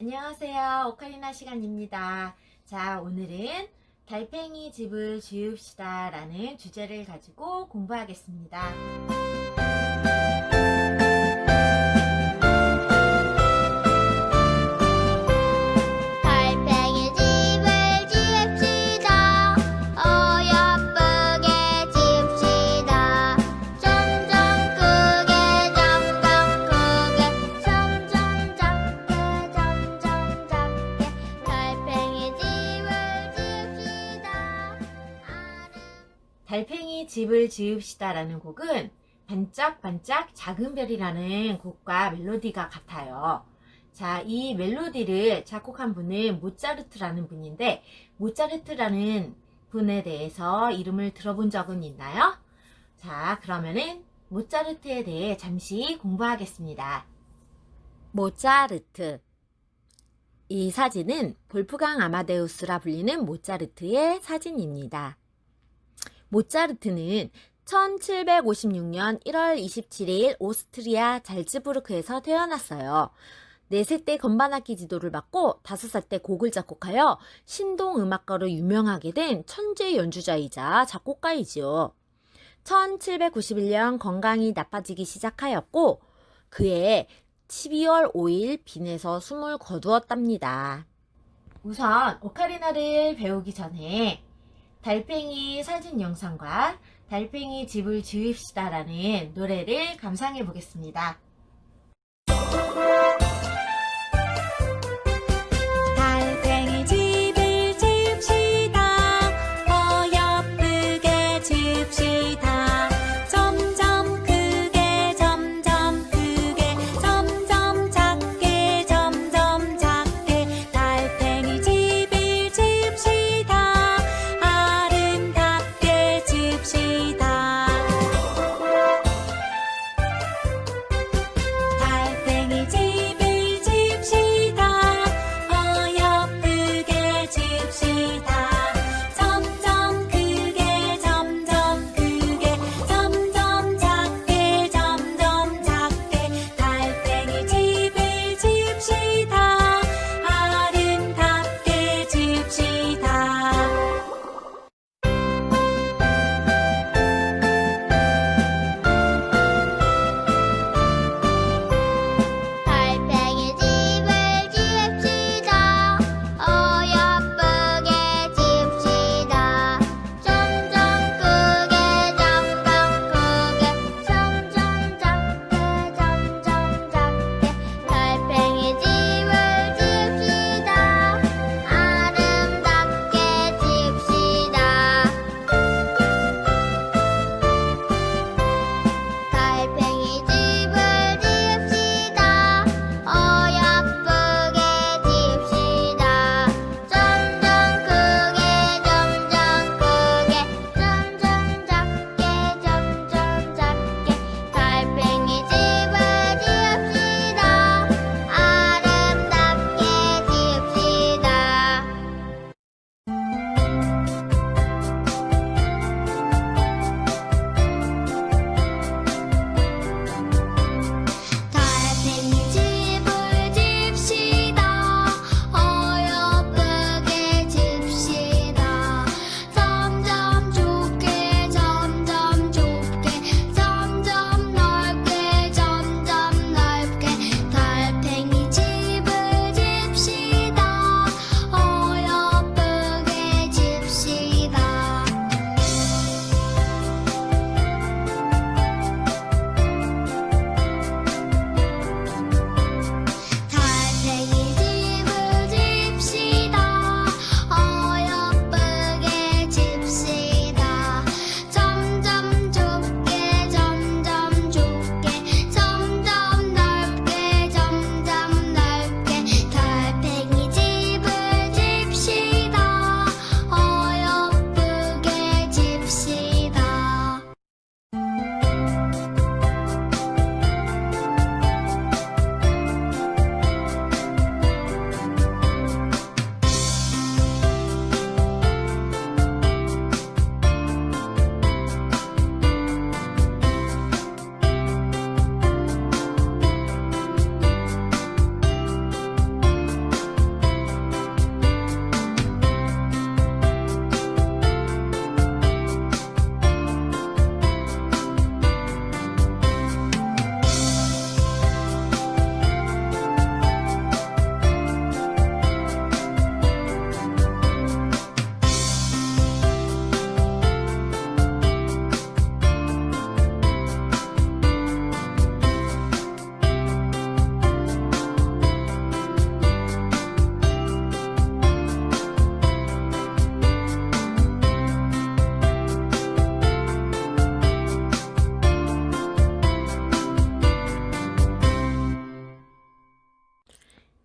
안녕하세요. 오카리나 시간입니다. 자, 오늘은 달팽이 집을 지읍시다 라는 주제를 가지고 공부하겠습니다. 집을 지읍시다 라는 곡은 반짝반짝 작은 별이라는 곡과 멜로디가 같아요. 자, 이 멜로디를 작곡한 분은 모차르트라는 분인데, 모차르트라는 분에 대해서 이름을 들어본 적은 있나요? 자, 그러면은 모차르트에 대해 잠시 공부하겠습니다. 모차르트. 이 사진은 볼프강 아마데우스라 불리는 모차르트의 사진입니다. 모차르트는 1756년 1월 27일 오스트리아 잘츠부르크에서 태어났어요. 4세 때 건반악기 지도를 받고 5살 때 곡을 작곡하여 신동 음악가로 유명하게 된 천재 연주자이자 작곡가이지요. 1791년 건강이 나빠지기 시작하였고 그해 12월 5일 빈에서 숨을 거두었답니다. 우선 오카리나를 배우기 전에 달팽이 사진 영상과 달팽이 집을 지읍시다라는 노래를 감상해 보겠습니다.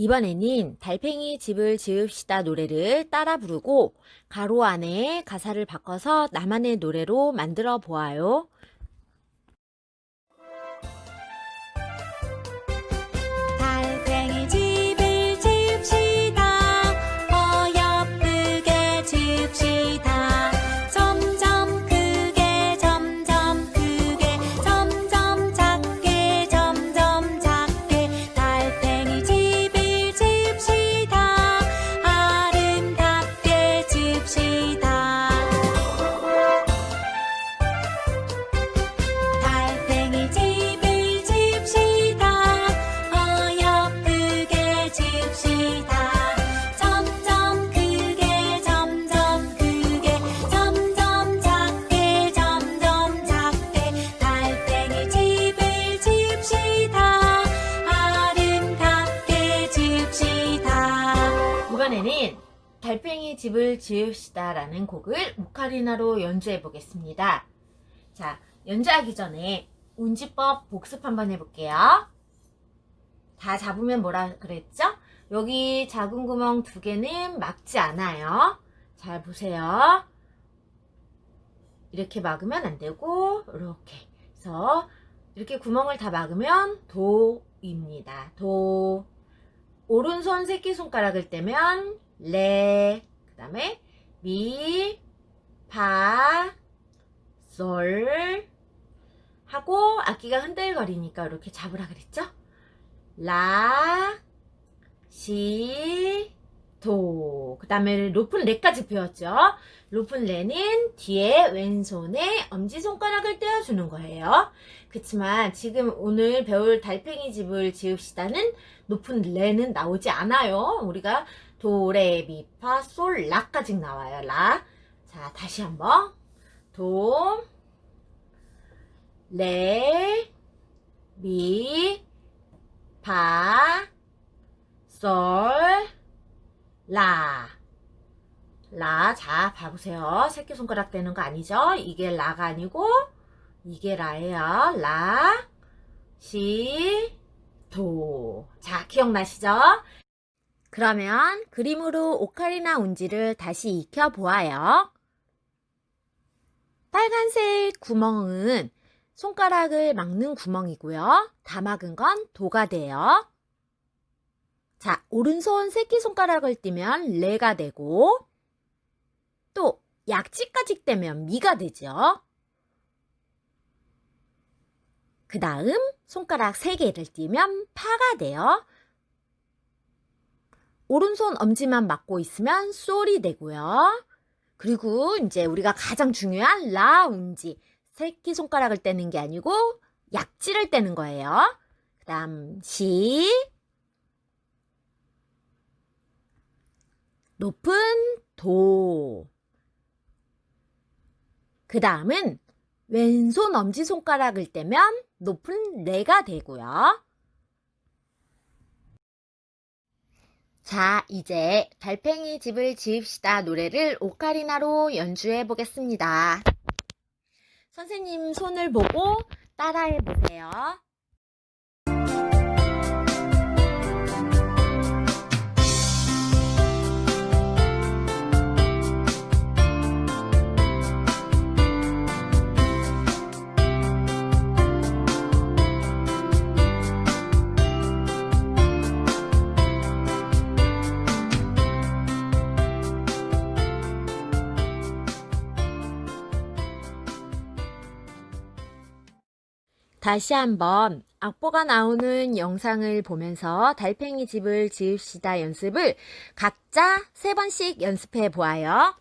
이번에는 달팽이 집을 지읍시다 노래를 따라 부르고 가로 안에 가사를 바꿔서 나만의 노래로 만들어 보아요. 이번에는 달팽이 집을 지읍시다 라는 곡을 오카리나로 연주해 보겠습니다. 자, 연주하기 전에 운지법 복습 한번 해볼게요. 다 잡으면 뭐라 그랬죠? 여기 작은 구멍 두 개는 막지 않아요. 잘 보세요. 이렇게 막으면 안 되고, 이렇게. 그래서 이렇게 구멍을 다 막으면 도입니다. 도. 오른손 새끼손가락을 떼면 레, 그 다음에 미, 파, 솔 하고 악기가 흔들거리니까 이렇게 잡으라 그랬죠? 라, 시, 도. 그 다음에 높은 레까지 배웠죠? 높은 레는 뒤에 왼손에 엄지손가락을 떼어주는 거예요. 그치만 지금 오늘 배울 달팽이 집을 지읍시다는 높은 레는 나오지 않아요. 우리가 도, 레, 미, 파, 솔, 라까지 나와요. 라. 자, 다시 한번. 도, 레, 미, 파, 솔, 라. 라. 자, 봐보세요. 새끼손가락 떼는 거 아니죠? 이게 라가 아니고, 이게 라예요. 라, 시, 도. 자, 기억나시죠? 그러면 그림으로 오카리나 운지를 다시 익혀보아요. 빨간색 구멍은 손가락을 막는 구멍이고요. 다 막은 건 도가 돼요. 자, 오른손 새끼손가락을 띄면 레가 되고, 또 약지까지 떼면 미가 되죠. 그 다음 손가락 3개를 띄면 파가 돼요. 오른손 엄지만 막고 있으면 솔이 되고요. 그리고 이제 우리가 가장 중요한 라 운지. 새끼 손가락을 떼는 게 아니고 약지를 떼는 거예요. 그 다음 시 높은 도. 그 다음은 왼손 엄지손가락을 떼면 높은 레가 되고요. 자, 이제 달팽이 집을 지읍시다 노래를 오카리나로 연주해 보겠습니다. 선생님 손을 보고 따라해 보세요. 다시 한번 악보가 나오는 영상을 보면서 달팽이 집을 지읍시다 연습을 각자 세 번씩 연습해 보아요.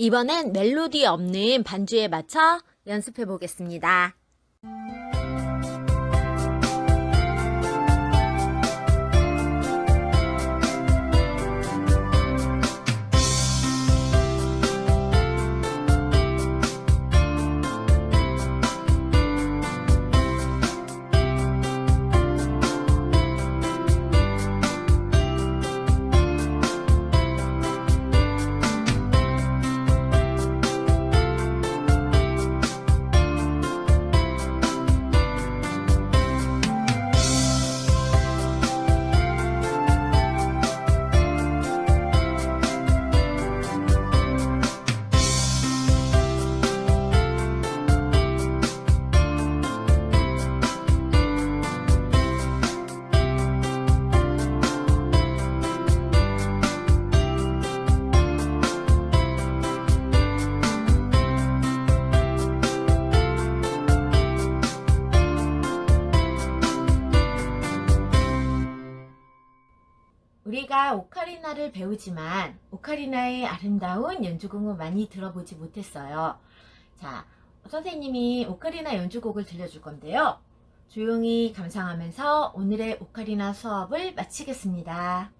이번엔 멜로디 없는 반주에 맞춰 연습해 보겠습니다. 우리가 오카리나를 배우지만 오카리나의 아름다운 연주곡은 많이 들어보지 못했어요. 자, 선생님이 오카리나 연주곡을 들려줄 건데요. 조용히 감상하면서 오늘의 오카리나 수업을 마치겠습니다.